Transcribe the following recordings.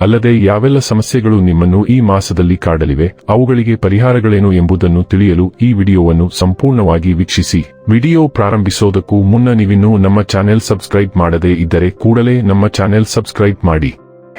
ಅಲ್ಲದೆ ಯಾವೆಲ್ಲ ಸಮಸ್ಯೆಗಳು ನಿಮ್ಮನ್ನು ಈ ಮಾಸದಲ್ಲಿ ಕಾಡಲಿವೆ, ಅವುಗಳಿಗೆ ಪರಿಹಾರಗಳೇನು ಎಂಬುದನ್ನು ತಿಳಿಯಲು ಈ ವಿಡಿಯೋವನ್ನು ಸಂಪೂರ್ಣವಾಗಿ ವೀಕ್ಷಿಸಿ. ವಿಡಿಯೋ ಪ್ರಾರಂಭಿಸೋದಕ್ಕೂ ಮುನ್ನ ನೀವಿನ್ನೂ ನಮ್ಮ ಚಾನೆಲ್ ಸಬ್ಸ್ಕ್ರೈಬ್ ಮಾಡದೇ ಇದ್ದರೆ ಕೂಡಲೇ ನಮ್ಮ ಚಾನೆಲ್ ಸಬ್ಸ್ಕ್ರೈಬ್ ಮಾಡಿ.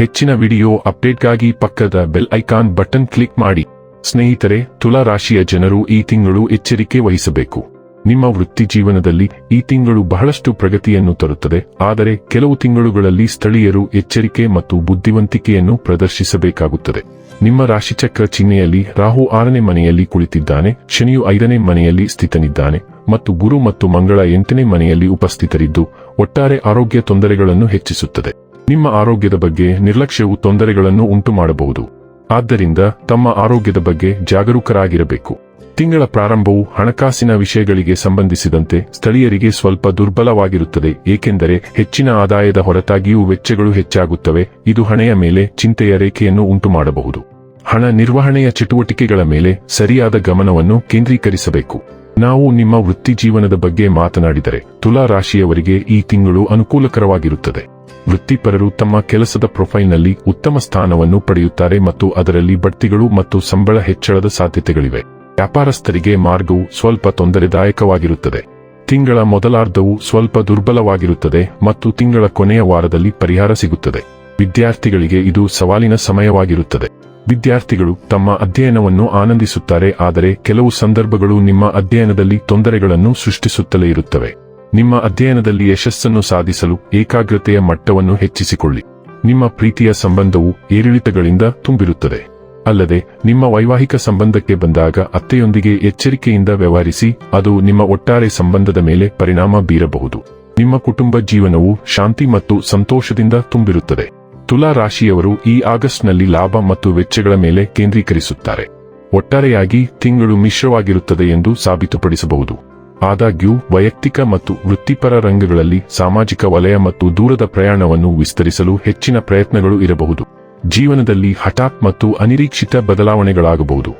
ಹೆಚ್ಚಿನ ವಿಡಿಯೋ ಅಪ್ಡೇಟ್ಗಾಗಿ ಪಕ್ಕದ ಬೆಲ್ ಐಕಾನ್ ಬಟನ್ ಕ್ಲಿಕ್ ಮಾಡಿ. ಸ್ನೇಹಿತರೆ ತುಲಾ ರಾಶಿಯ ಜನರು ಈ ತಿಂಗಳು ಎಚ್ಚರಿಕೆ ವಹಿಸಬೇಕು. ನಿಮ್ಮ ವೃತ್ತಿ ಜೀವನದಲ್ಲಿ ಈ ತಿಂಗಳು ಬಹಳಷ್ಟು ಪ್ರಗತಿಯನ್ನು ತರುತ್ತದೆ, ಆದರೆ ಕೆಲವು ತಿಂಗಳುಗಳಲ್ಲಿ ಸ್ಥಳೀಯರು ಎಚ್ಚರಿಕೆ ಮತ್ತು ಬುದ್ಧಿವಂತಿಕೆಯನ್ನು ಪ್ರದರ್ಶಿಸಬೇಕಾಗುತ್ತದೆ. ನಿಮ್ಮ ರಾಶಿಚಕ್ರ ಚಿಹ್ನೆಯಲ್ಲಿ ರಾಹು ಆರನೇ ಮನೆಯಲ್ಲಿ ಕುಳಿತಿದ್ದಾನೆ, ಶನಿಯು ಐದನೇ ಮನೆಯಲ್ಲಿ ಸ್ಥಿತನಿದ್ದಾನೆ, ಮತ್ತು ಗುರು ಮತ್ತು ಮಂಗಳ ಎಂಟನೇ ಮನೆಯಲ್ಲಿ ಉಪಸ್ಥಿತರಿದ್ದು, ಒಟ್ಟಾರೆ ಆರೋಗ್ಯ ತೊಂದರೆಗಳನ್ನು ಹೆಚ್ಚಿಸುತ್ತದೆ. ನಿಮ್ಮ ಆರೋಗ್ಯದ ಬಗ್ಗೆ ನಿರ್ಲಕ್ಷ್ಯವು ತೊಂದರೆಗಳನ್ನು ಉಂಟು ಮಾಡಬಹುದು ಆದ್ದರಿಂದ ತಮ್ಮ ಆರೋಗ್ಯದ ಬಗ್ಗೆ ಜಾಗರೂಕರಾಗಿರಬೇಕು. ತಿಂಗಳ ಪ್ರಾರಂಭವು ಹಣಕಾಸಿನ ವಿಷಯಗಳಿಗೆ ಸಂಬಂಧಿಸಿದಂತೆ ಸ್ಥಳೀಯರಿಗೆ ಸ್ವಲ್ಪ ದುರ್ಬಲವಾಗಿರುತ್ತದೆ, ಏಕೆಂದರೆ ಹೆಚ್ಚಿನ ಆದಾಯದ ಹೊರತಾಗಿಯೂ ವೆಚ್ಚಗಳು ಹೆಚ್ಚಾಗುತ್ತವೆ. ಇದು ಹಣೆಯ ಮೇಲೆ ಚಿಂತೆಯ ರೇಖೆಯನ್ನು ಉಂಟುಮಾಡಬಹುದು. ಹಣ ನಿರ್ವಹಣೆಯ ಚಟುವಟಿಕೆಗಳ ಮೇಲೆ ಸರಿಯಾದ ಗಮನವನ್ನು ಕೇಂದ್ರೀಕರಿಸಬೇಕು. ನಾವು ನಿಮ್ಮ ವೃತ್ತಿ ಜೀವನದ ಬಗ್ಗೆ ಮಾತನಾಡಿದರೆ ತುಲಾ ರಾಶಿಯವರಿಗೆ ಈ ತಿಂಗಳು ಅನುಕೂಲಕರವಾಗಿರುತ್ತದೆ. ವೃತ್ತಿಪರರು ತಮ್ಮ ಕೆಲಸದ ಪ್ರೊಫೈಲ್ನಲ್ಲಿ ಉತ್ತಮ ಸ್ಥಾನವನ್ನು ಪಡೆಯುತ್ತಾರೆ ಮತ್ತು ಅದರಲ್ಲಿ ಬಡ್ತಿಗಳು ಮತ್ತು ಸಂಬಳ ಹೆಚ್ಚಳದ ಸಾಧ್ಯತೆಗಳಿವೆ. ವ್ಯಾಪಾರಸ್ಥರಿಗೆ ಮಾರ್ಗವು ಸ್ವಲ್ಪ ತೊಂದರೆದಾಯಕವಾಗಿರುತ್ತದೆ. ತಿಂಗಳ ಮೊದಲಾರ್ಧವು ಸ್ವಲ್ಪ ದುರ್ಬಲವಾಗಿರುತ್ತದೆ ಮತ್ತು ತಿಂಗಳ ಕೊನೆಯ ವಾರದಲ್ಲಿ ಪರಿಹಾರ ಸಿಗುತ್ತದೆ. ವಿದ್ಯಾರ್ಥಿಗಳಿಗೆ ಇದು ಸವಾಲಿನ ಸಮಯವಾಗಿರುತ್ತದೆ. ವಿದ್ಯಾರ್ಥಿಗಳು ತಮ್ಮ ಅಧ್ಯಯನವನ್ನು ಆನಂದಿಸುತ್ತಾರೆ, ಆದರೆ ಕೆಲವು ಸಂದರ್ಭಗಳು ನಿಮ್ಮ ಅಧ್ಯಯನದಲ್ಲಿ ತೊಂದರೆಗಳನ್ನು ಸೃಷ್ಟಿಸುತ್ತಲೇ ಇರುತ್ತವೆ. ನಿಮ್ಮ ಅಧ್ಯಯನದಲ್ಲಿ ಯಶಸ್ಸನ್ನು ಸಾಧಿಸಲು ಏಕಾಗ್ರತೆಯ ಮಟ್ಟವನ್ನು ಹೆಚ್ಚಿಸಿಕೊಳ್ಳಿ. ನಿಮ್ಮ ಪ್ರೀತಿಯ ಸಂಬಂಧವು ಏರಿಳಿತಗಳಿಂದ ತುಂಬಿರುತ್ತದೆ. ಅಲ್ಲದೆ, ನಿಮ್ಮ ವೈವಾಹಿಕ ಸಂಬಂಧಕ್ಕೆ ಬಂದಾಗ ಅತ್ತೆಯೊಂದಿಗೆ ಎಚ್ಚರಿಕೆಯಿಂದ ವ್ಯವಹರಿಸಿ, ಅದು ನಿಮ್ಮ ಒಟ್ಟಾರೆ ಸಂಬಂಧದ ಮೇಲೆ ಪರಿಣಾಮ ಬೀರಬಹುದು. ನಿಮ್ಮ ಕುಟುಂಬ ಜೀವನವು ಶಾಂತಿ ಮತ್ತು ಸಂತೋಷದಿಂದ ತುಂಬಿರುತ್ತದೆ. ತುಲಾ ರಾಶಿಯವರು ಈ ಆಗಸ್ಟ್ನಲ್ಲಿ ಲಾಭ ಮತ್ತು ವೆಚ್ಚಗಳ ಮೇಲೆ ಕೇಂದ್ರೀಕರಿಸುತ್ತಾರೆ. ಒಟ್ಟಾರೆಯಾಗಿ ತಿಂಗಳು ಮಿಶ್ರವಾಗಿರುತ್ತದೆ ಎಂದು ಸಾಬೀತುಪಡಿಸಬಹುದು. ಆದಾಗ್ಯೂ, ವೈಯಕ್ತಿಕ ಮತ್ತು ವೃತ್ತಿಪರ ರಂಗಗಳಲ್ಲಿ ಸಾಮಾಜಿಕ ವಲಯ ಮತ್ತು ದೂರದ ಪ್ರಯಾಣವನ್ನು ವಿಸ್ತರಿಸಲು ಹೆಚ್ಚಿನ ಪ್ರಯತ್ನಗಳು ಇರಬಹುದು. ಜೀವನದಲ್ಲಿ ಹಠಾತ್ ಮತ್ತು ಅನಿರೀಕ್ಷಿತ ಬದಲಾವಣೆಗಳಾಗಬಹುದು.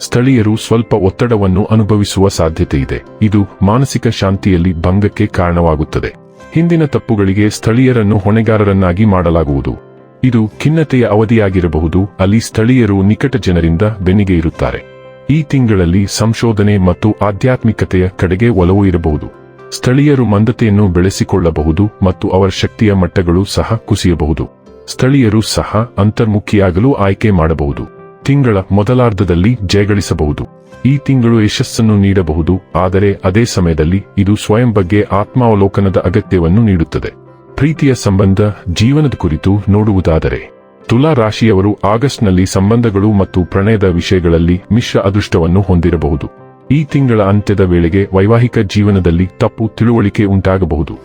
ಸ್ಥಳೀಯರು ಸ್ವಲ್ಪ ಒತ್ತಡವನ್ನು ಅನುಭವಿಸುವ ಸಾಧ್ಯತೆಯಿದೆ ಇದು ಮಾನಸಿಕ ಶಾಂತಿಯಲ್ಲಿ ಭಂಗಕ್ಕೆ ಕಾರಣವಾಗುತ್ತದೆ. ಹಿಂದಿನ ತಪ್ಪುಗಳಿಗೆ ಸ್ಥಳೀಯರನ್ನು ಹೊಣೆಗಾರರನ್ನಾಗಿ ಮಾಡಲಾಗುವುದು. ಇದು ಖಿನ್ನತೆಯ ಅವಧಿಯಾಗಿರಬಹುದು. ಅಲ್ಲಿ ಸ್ಥಳೀಯರು ನಿಕಟ ಜನರಿಂದ ಬೆನ್ನಿಗೆ ಇರುತ್ತಾರೆ. ಈ ತಿಂಗಳಲ್ಲಿ ಸಂಶೋಧನೆ ಮತ್ತು ಆಧ್ಯಾತ್ಮಿಕತೆಯ ಕಡೆಗೆ ಒಲವು ಇರಬಹುದು. ಸ್ಥಳೀಯರು ಮಂದತೆಯನ್ನು ಬೆಳೆಸಿಕೊಳ್ಳಬಹುದು ಮತ್ತು ಅವರ ಶಕ್ತಿಯ ಮಟ್ಟಗಳು ಸಹ ಕುಸಿಯಬಹುದು. ಸ್ಥಳೀಯರು ಸಹ ಅಂತರ್ಮುಖಿಯಾಗಲು ಆಯ್ಕೆ ಮಾಡಬಹುದು. ತಿಂಗಳ ಮೊದಲಾರ್ಧದಲ್ಲಿ ಜಯಗಳಿಸಬಹುದು. ಈ ತಿಂಗಳು ಯಶಸ್ಸನ್ನು ನೀಡಬಹುದು, ಆದರೆ ಅದೇ ಸಮಯದಲ್ಲಿ ಇದು ಸ್ವಯಂ ಬಗ್ಗೆ ಆತ್ಮಾವಲೋಕನದ ಅಗತ್ಯವನ್ನು ನೀಡುತ್ತದೆ. ಪ್ರೀತಿಯ ಸಂಬಂಧ, ಜೀವನದ ಕುರಿತು ನೋಡುವುದಾದರೆ, ತುಲಾ ರಾಶಿಯವರು ಆಗಸ್ಟ್ನಲ್ಲಿ ಸಂಬಂಧಗಳು ಮತ್ತು ಪ್ರಣಯದ ವಿಷಯಗಳಲ್ಲಿ ಮಿಶ್ರ ಅದೃಷ್ಟವನ್ನು ಹೊಂದಿರಬಹುದು. ಈ ತಿಂಗಳ ಅಂತ್ಯದ ವೇಳೆಗೆ ವೈವಾಹಿಕ ಜೀವನದಲ್ಲಿ ತಪ್ಪು ತಿಳುವಳಿಕೆ ಉಂಟಾಗಬಹುದು.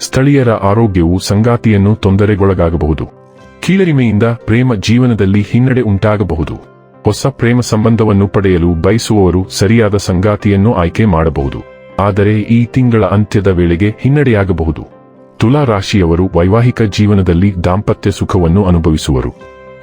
ಸ್ಥಳೀಯರ ಆರೋಗ್ಯವು ಸಂಗಾತಿಯನ್ನು ತೊಂದರೆಗೊಳಗಾಗಬಹುದು. ಕೀಳರಿಮೆಯಿಂದ ಪ್ರೇಮ ಜೀವನದಲ್ಲಿ ಹಿನ್ನಡೆ ಉಂಟಾಗಬಹುದು. ಹೊಸ ಪ್ರೇಮ ಸಂಬಂಧವನ್ನು ಪಡೆಯಲು ಬಯಸುವವರು ಸರಿಯಾದ ಸಂಗಾತಿಯನ್ನು ಆಯ್ಕೆ ಮಾಡಬಹುದು. ಆದರೆ ಈ ತಿಂಗಳ ಅಂತ್ಯದ ವೇಳೆಗೆ ಹಿನ್ನಡೆಯಾಗಬಹುದು. ತುಲಾ ರಾಶಿಯವರು ವೈವಾಹಿಕ ಜೀವನದಲ್ಲಿ ದಾಂಪತ್ಯ ಸುಖವನ್ನು ಅನುಭವಿಸುವರು.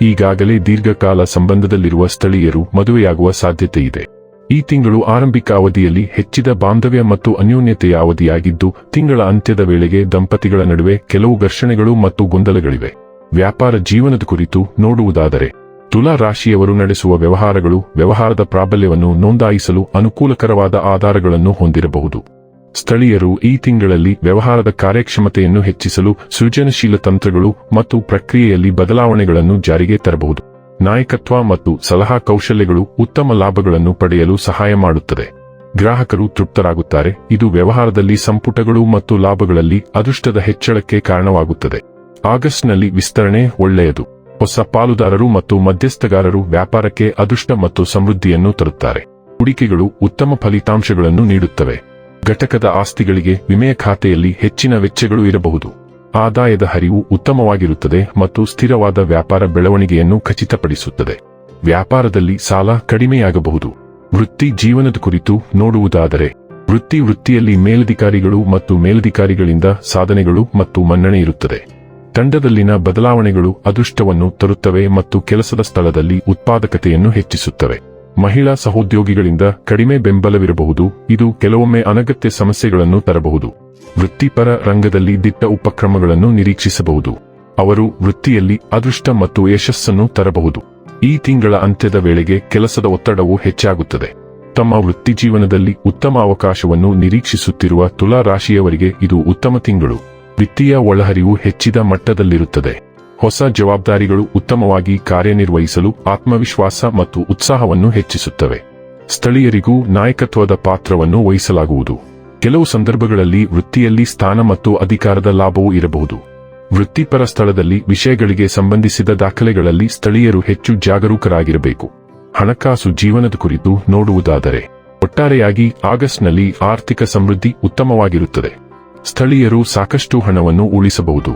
ಈಗಾಗಲೇ ದೀರ್ಘಕಾಲ ಸಂಬಂಧದಲ್ಲಿರುವ ಸ್ಥಳೀಯರು ಮದುವೆಯಾಗುವ ಸಾಧ್ಯತೆಯಿದೆ. ಈ ತಿಂಗಳು ಆರಂಭಿಕ ಅವಧಿಯಲ್ಲಿ ಹೆಚ್ಚಿದ ಬಾಂಧವ್ಯ ಮತ್ತು ಅನ್ಯೋನ್ಯತೆಯ ಅವಧಿಯಾಗಿದ್ದು, ತಿಂಗಳ ಅಂತ್ಯದ ವೇಳೆಗೆ ದಂಪತಿಗಳ ನಡುವೆ ಕೆಲವು ಘರ್ಷಣೆಗಳು ಮತ್ತು ಗೊಂದಲಗಳಿವೆ. ವ್ಯಾಪಾರ ಜೀವನದ ಕುರಿತು ನೋಡುವುದಾದರೆ, ತುಲಾ ರಾಶಿಯವರು ನಡೆಸುವ ವ್ಯವಹಾರಗಳು ವ್ಯವಹಾರದ ಪ್ರಾಬಲ್ಯವನ್ನು ನೋಂದಾಯಿಸಲು ಅನುಕೂಲಕರವಾದ ಆಧಾರಗಳನ್ನು ಹೊಂದಿರಬಹುದು. ಸ್ಥಳೀಯರು ಈ ತಿಂಗಳಲ್ಲಿ ವ್ಯವಹಾರದ ಕಾರ್ಯಕ್ಷಮತೆಯನ್ನು ಹೆಚ್ಚಿಸಲು ಸೃಜನಶೀಲ ತಂತ್ರಗಳು ಮತ್ತು ಪ್ರಕ್ರಿಯೆಯಲ್ಲಿ ಬದಲಾವಣೆಗಳನ್ನು ಜಾರಿಗೆ ತರಬಹುದು. ನಾಯಕತ್ವ ಮತ್ತು ಸಲಹಾ ಕೌಶಲ್ಯಗಳು ಉತ್ತಮ ಲಾಭಗಳನ್ನು ಪಡೆಯಲು ಸಹಾಯ ಮಾಡುತ್ತದೆ. ಗ್ರಾಹಕರು ತೃಪ್ತರಾಗುತ್ತಾರೆ. ಇದು ವ್ಯವಹಾರದಲ್ಲಿ ಸಂಪುಟಗಳು ಮತ್ತು ಲಾಭಗಳಲ್ಲಿ ಅದೃಷ್ಟದ ಹೆಚ್ಚಳಕ್ಕೆ ಕಾರಣವಾಗುತ್ತದೆ. ಆಗಸ್ಟ್ನಲ್ಲಿ ವಿಸ್ತರಣೆ ಒಳ್ಳೆಯದು. ಹೊಸ ಪಾಲುದಾರರು ಮತ್ತು ಮಧ್ಯಸ್ಥಗಾರರು ವ್ಯಾಪಾರಕ್ಕೆ ಅದೃಷ್ಟ ಮತ್ತು ಸಮೃದ್ಧಿಯನ್ನು ತರುತ್ತಾರೆ. ಹೂಡಿಕೆಗಳು ಉತ್ತಮ ಫಲಿತಾಂಶಗಳನ್ನು ನೀಡುತ್ತವೆ. ಘಟಕದ ಆಸ್ತಿಗಳಿಗೆ ವಿಮೆಯ ಖಾತೆಯಲ್ಲಿ ಹೆಚ್ಚಿನ ವೆಚ್ಚಗಳು ಇರಬಹುದು. ಆದಾಯದ ಹರಿವು ಉತ್ತಮವಾಗಿರುತ್ತದೆ ಮತ್ತು ಸ್ಥಿರವಾದ ವ್ಯಾಪಾರ ಬೆಳವಣಿಗೆಯನ್ನು ಖಚಿತಪಡಿಸುತ್ತದೆ. ವ್ಯಾಪಾರದಲ್ಲಿ ಸಾಲ ಕಡಿಮೆಯಾಗಬಹುದು. ವೃತ್ತಿ ಜೀವನದ ಕುರಿತು ನೋಡುವುದಾದರೆ, ವೃತ್ತಿ ವೃತ್ತಿಯಲ್ಲಿ ಮೇಲಧಿಕಾರಿಗಳು ಮತ್ತು ಮೇಲಧಿಕಾರಿಗಳಿಂದ ಸಾಧನೆಗಳು ಮತ್ತು ಮನ್ನಣೆ ಇರುತ್ತದೆ. ತಂಡದಲ್ಲಿನ ಬದಲಾವಣೆಗಳು ಅದೃಷ್ಟವನ್ನು ತರುತ್ತವೆ ಮತ್ತು ಕೆಲಸದ ಸ್ಥಳದಲ್ಲಿ ಉತ್ಪಾದಕತೆಯನ್ನು ಹೆಚ್ಚಿಸುತ್ತವೆ. ಮಹಿಳಾ ಸಹೋದ್ಯೋಗಿಗಳಿಂದ ಕಡಿಮೆ ಬೆಂಬಲವಿರಬಹುದು, ಇದು ಕೆಲವೊಮ್ಮೆ ಅನಗತ್ಯ ಸಮಸ್ಯೆಗಳನ್ನು ತರಬಹುದು. ವೃತ್ತಿಪರ ರಂಗದಲ್ಲಿ ದಿಟ್ಟ ಉಪಕ್ರಮಗಳನ್ನು ನಿರೀಕ್ಷಿಸಬಹುದು. ಅವರು ವೃತ್ತಿಯಲ್ಲಿ ಅದೃಷ್ಟ ಮತ್ತು ಯಶಸ್ಸನ್ನು ತರಬಹುದು. ಈ ತಿಂಗಳ ಅಂತ್ಯದ ವೇಳೆಗೆ ಕೆಲಸದ ಒತ್ತಡವು ಹೆಚ್ಚಾಗುತ್ತದೆ. ತಮ್ಮ ವೃತ್ತಿಜೀವನದಲ್ಲಿ ಉತ್ತಮ ಅವಕಾಶವನ್ನು ನಿರೀಕ್ಷಿಸುತ್ತಿರುವ ತುಲಾ ರಾಶಿಯವರಿಗೆ ಇದು ಉತ್ತಮ ತಿಂಗಳು. ವಿತ್ತೀಯ ಒಳಹರಿವು ಹೆಚ್ಚಿದ ಮಟ್ಟದಲ್ಲಿರುತ್ತದೆ. ಹೊಸ ಜವಾಬ್ದಾರಿಗಳು ಉತ್ತಮವಾಗಿ ಕಾರ್ಯನಿರ್ವಹಿಸಲು ಆತ್ಮವಿಶ್ವಾಸ ಮತ್ತು ಉತ್ಸಾಹವನ್ನು ಹೆಚ್ಚಿಸುತ್ತವೆ. ಸ್ಥಳೀಯರಿಗೂ ನಾಯಕತ್ವದ ಪಾತ್ರವನ್ನು ವಹಿಸಲಾಗುವುದು. ಕೆಲವು ಸಂದರ್ಭಗಳಲ್ಲಿ ವೃತ್ತಿಯಲ್ಲಿ ಸ್ಥಾನ ಮತ್ತು ಅಧಿಕಾರದ ಲಾಭವೂ ಇರಬಹುದು. ವೃತ್ತಿಪರ ಸ್ಥಳದಲ್ಲಿ ವಿಷಯಗಳಿಗೆ ಸಂಬಂಧಿಸಿದ ದಾಖಲೆಗಳಲ್ಲಿ ಸ್ಥಳೀಯರು ಹೆಚ್ಚು ಜಾಗರೂಕರಾಗಿರಬೇಕು. ಹಣಕಾಸು ಜೀವನದ ಕುರಿತು ನೋಡುವುದಾದರೆ, ಒಟ್ಟಾರೆಯಾಗಿ ಆಗಸ್ಟ್ನಲ್ಲಿ ಆರ್ಥಿಕ ಸಮೃದ್ಧಿ ಉತ್ತಮವಾಗಿರುತ್ತದೆ. ಸ್ಥಳೀಯರು ಸಾಕಷ್ಟು ಹಣವನ್ನು ಉಳಿಸಬಹುದು.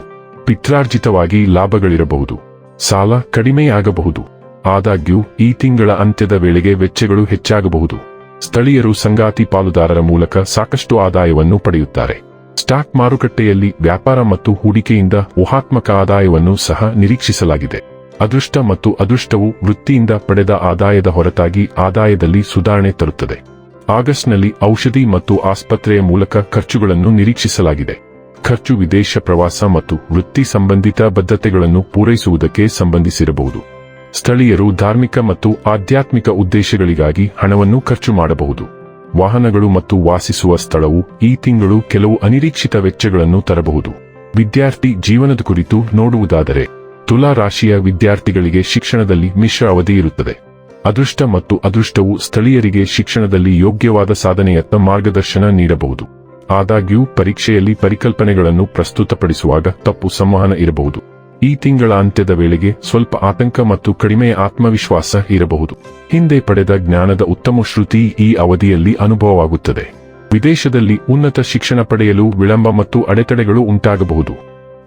ಪಿತ್ರಾರ್ಜಿತವಾಗಿ ಲಾಭಗಳಿರಬಹುದು. ಸಾಲ ಕಡಿಮೆಯಾಗಬಹುದು. ಆದಾಗ್ಯೂ, ಈ ತಿಂಗಳ ಅಂತ್ಯದ ವೇಳೆಗೆ ವೆಚ್ಚಗಳು ಹೆಚ್ಚಾಗಬಹುದು. ಸ್ಥಳೀಯರು ಸಂಗಾತಿ ಪಾಲುದಾರರ ಮೂಲಕ ಸಾಕಷ್ಟು ಆದಾಯವನ್ನು ಪಡೆಯುತ್ತಾರೆ. ಸ್ಟಾಕ್ ಮಾರುಕಟ್ಟೆಯಲ್ಲಿ ವ್ಯಾಪಾರ ಮತ್ತು ಹೂಡಿಕೆಯಿಂದ ಊಹಾತ್ಮಕ ಆದಾಯವನ್ನು ಸಹ ನಿರೀಕ್ಷಿಸಲಾಗಿದೆ. ಅದೃಷ್ಟ ಮತ್ತು ಅದೃಷ್ಟವು ವೃತ್ತಿಯಿಂದ ಪಡೆದ ಆದಾಯದ ಹೊರತಾಗಿ ಆದಾಯದಲ್ಲಿ ಸುಧಾರಣೆ ತರುತ್ತದೆ. ಆಗಸ್ಟ್ನಲ್ಲಿ ಔಷಧಿ ಮತ್ತು ಆಸ್ಪತ್ರೆಯ ಮೂಲಕ ಖರ್ಚುಗಳನ್ನು ನಿರೀಕ್ಷಿಸಲಾಗಿದೆ. ಖರ್ಚು ವಿದೇಶ ಪ್ರವಾಸ ಮತ್ತು ವೃತ್ತಿ ಸಂಬಂಧಿತ ಬದ್ಧತೆಗಳನ್ನು ಪೂರೈಸುವುದಕ್ಕೆ ಸಂಬಂಧಿಸಿರಬಹುದು. ಸ್ಥಳೀಯರು ಧಾರ್ಮಿಕ ಮತ್ತು ಆಧ್ಯಾತ್ಮಿಕ ಉದ್ದೇಶಗಳಿಗಾಗಿ ಹಣವನ್ನು ಖರ್ಚು ಮಾಡಬಹುದು. ವಾಹನಗಳು ಮತ್ತು ವಾಸಿಸುವ ಸ್ಥಳವು ಈ ತಿಂಗಳು ಕೆಲವು ಅನಿರೀಕ್ಷಿತ ವೆಚ್ಚಗಳನ್ನು ತರಬಹುದು. ವಿದ್ಯಾರ್ಥಿ ಜೀವನದ ಕುರಿತು ನೋಡುವುದಾದರೆ, ತುಲಾ ರಾಶಿಯ ವಿದ್ಯಾರ್ಥಿಗಳಿಗೆ ಶಿಕ್ಷಣದಲ್ಲಿ ಮಿಶ್ರ ಅವಧಿ ಇರುತ್ತದೆ. ಅದೃಷ್ಟ ಮತ್ತು ಅದೃಷ್ಟವು ಸ್ಥಳೀಯರಿಗೆ ಶಿಕ್ಷಣದಲ್ಲಿ ಯೋಗ್ಯವಾದ ಸಾಧನೆಯತ್ತ ಮಾರ್ಗದರ್ಶನ ನೀಡಬಹುದು. ಆದಾಗ್ಯೂ, ಪರೀಕ್ಷೆಯಲ್ಲಿ ಪರಿಕಲ್ಪನೆಗಳನ್ನು ಪ್ರಸ್ತುತಪಡಿಸುವಾಗ ತಪ್ಪು ಸಂವಹನ ಇರಬಹುದು. ಈ ತಿಂಗಳ ಅಂತ್ಯದ ವೇಳೆಗೆ ಸ್ವಲ್ಪ ಆತಂಕ ಮತ್ತು ಕಡಿಮೆ ಆತ್ಮವಿಶ್ವಾಸ ಇರಬಹುದು. ಹಿಂದೆ ಪಡೆದ ಜ್ಞಾನದ ಉತ್ತಮ ಶ್ರುತಿ ಈ ಅವಧಿಯಲ್ಲಿ ಅನುಭವವಾಗುತ್ತದೆ. ವಿದೇಶದಲ್ಲಿ ಉನ್ನತ ಶಿಕ್ಷಣ ಪಡೆಯಲು ವಿಳಂಬ ಮತ್ತು ಅಡೆತಡೆಗಳು ಉಂಟಾಗಬಹುದು.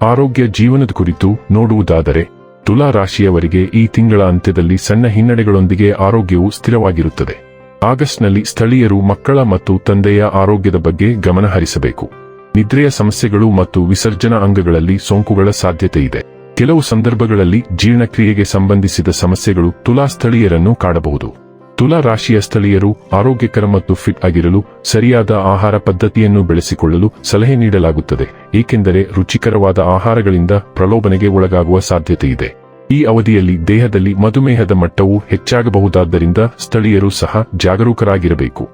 ಆರೋಗ್ಯ, ಜೀವನದ ಕುರಿತು ನೋಡುವುದಾದರೆ ತುಲಾ ರಾಶಿಯವರಿಗೆ ಈ ತಿಂಗಳ ಅಂತ್ಯದಲ್ಲಿ ಸಣ್ಣ ಹಿನ್ನಡೆಗಳೊಂದಿಗೆ ಆರೋಗ್ಯವು ಸ್ಥಿರವಾಗಿರುತ್ತದೆ. ಆಗಸ್ಟ್ನಲ್ಲಿ ಸ್ಥಳೀಯರು ಮಕ್ಕಳ ಮತ್ತು ತಂದೆಯ ಆರೋಗ್ಯದ ಬಗ್ಗೆ ಗಮನಹರಿಸಬೇಕು ನಿದ್ರೆಯ ಸಮಸ್ಯೆಗಳು ಮತ್ತು ವಿಸರ್ಜನಾ ಅಂಗಗಳಲ್ಲಿ ಸೋಂಕುಗಳ ಸಾಧ್ಯತೆ ಇದೆ. ಕೆಲವು ಸಂದರ್ಭಗಳಲ್ಲಿ ಜೀರ್ಣಕ್ರಿಯೆಗೆ ಸಂಬಂಧಿಸಿದ ಸಮಸ್ಯೆಗಳು ತುಲಾ ಸ್ಥಳೀಯರನ್ನು ಕಾಡಬಹುದು. ತುಲಾ ರಾಶಿಯ ಸ್ಥಳೀಯರು ಆರೋಗ್ಯಕರ ಮತ್ತು ಫಿಟ್ ಆಗಿರಲು, ಸರಿಯಾದ ಆಹಾರ ಪದ್ಧತಿಯನ್ನು ಬೆಳೆಸಿಕೊಳ್ಳಲು ಸಲಹೆ ನೀಡಲಾಗುತ್ತದೆ, ಏಕೆಂದರೆ ರುಚಿಕರವಾದ ಆಹಾರಗಳಿಂದ ಪ್ರಲೋಭನೆಗೆ ಒಳಗಾಗುವ ಸಾಧ್ಯತೆ ಇದೆ. ಈ ಅವಧಿಯಲ್ಲಿ ದೇಹದಲ್ಲಿ ಮಧುಮೇಹದ ಮಟ್ಟವು ಹೆಚ್ಚಾಗಬಹುದಾದ್ದರಿಂದ ಸ್ಥಳೀಯರು ಸಹ ಜಾಗರೂಕರಾಗಿರಬೇಕು.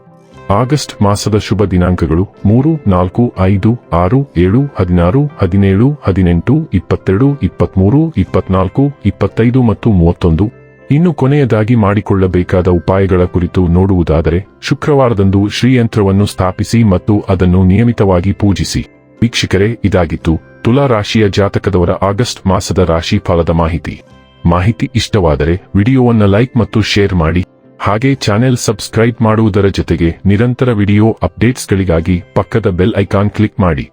ಆಗಸ್ಟ್ ಮಾಸದ ಶುಭ ದಿನಾಂಕಗಳು ಮೂರು, ನಾಲ್ಕು, ಐದು, ಆರು, ಏಳು, ಹದಿನಾರು, ಹದಿನೇಳು, ಹದಿನೆಂಟು, ಇಪ್ಪತ್ತೆರಡು, ಇಪ್ಪತ್ಮೂರು, ಇಪ್ಪತ್ನಾಲ್ಕು, ಇಪ್ಪತ್ತೈದು ಮತ್ತು ಮೂವತ್ತೊಂದು. ಇನ್ನು ಕೊನೆಯದಾಗಿ ಮಾಡಿಕೊಳ್ಳಬೇಕಾದ ಉಪಾಯಗಳ ಕುರಿತು ನೋಡುವುದಾದರೆ, ಶುಕ್ರವಾರದಂದು ಶ್ರೀಯಂತ್ರವನ್ನು ಸ್ಥಾಪಿಸಿ ಮತ್ತು ಅದನ್ನು ನಿಯಮಿತವಾಗಿ ಪೂಜಿಸಿ. ವೀಕ್ಷಕರೇ, ಇದಾಗಿತ್ತು ತುಲಾ ರಾಶಿಯ ಜಾತಕದವರ ಆಗಸ್ಟ್ ಮಾಸದ ರಾಶಿ ಫಲದ ಮಾಹಿತಿ. ಮಾಹಿತಿ ಇಷ್ಟವಾದರೆ ವಿಡಿಯೋವನ್ನು ಲೈಕ್ ಮತ್ತು ಶೇರ್ ಮಾಡಿ, ಹಾಗೆ ಚಾನೆಲ್ ಸಬ್ಸ್ಕ್ರೈಬ್ ಮಾಡುವುದರ ಜೊತೆಗೆ ನಿರಂತರ ವಿಡಿಯೋ ಅಪ್ಡೇಟ್ಸ್ಗಳಿಗಾಗಿ ಪಕ್ಕದ ಬೆಲ್ ಐಕಾನ್ ಕ್ಲಿಕ್ ಮಾಡಿ.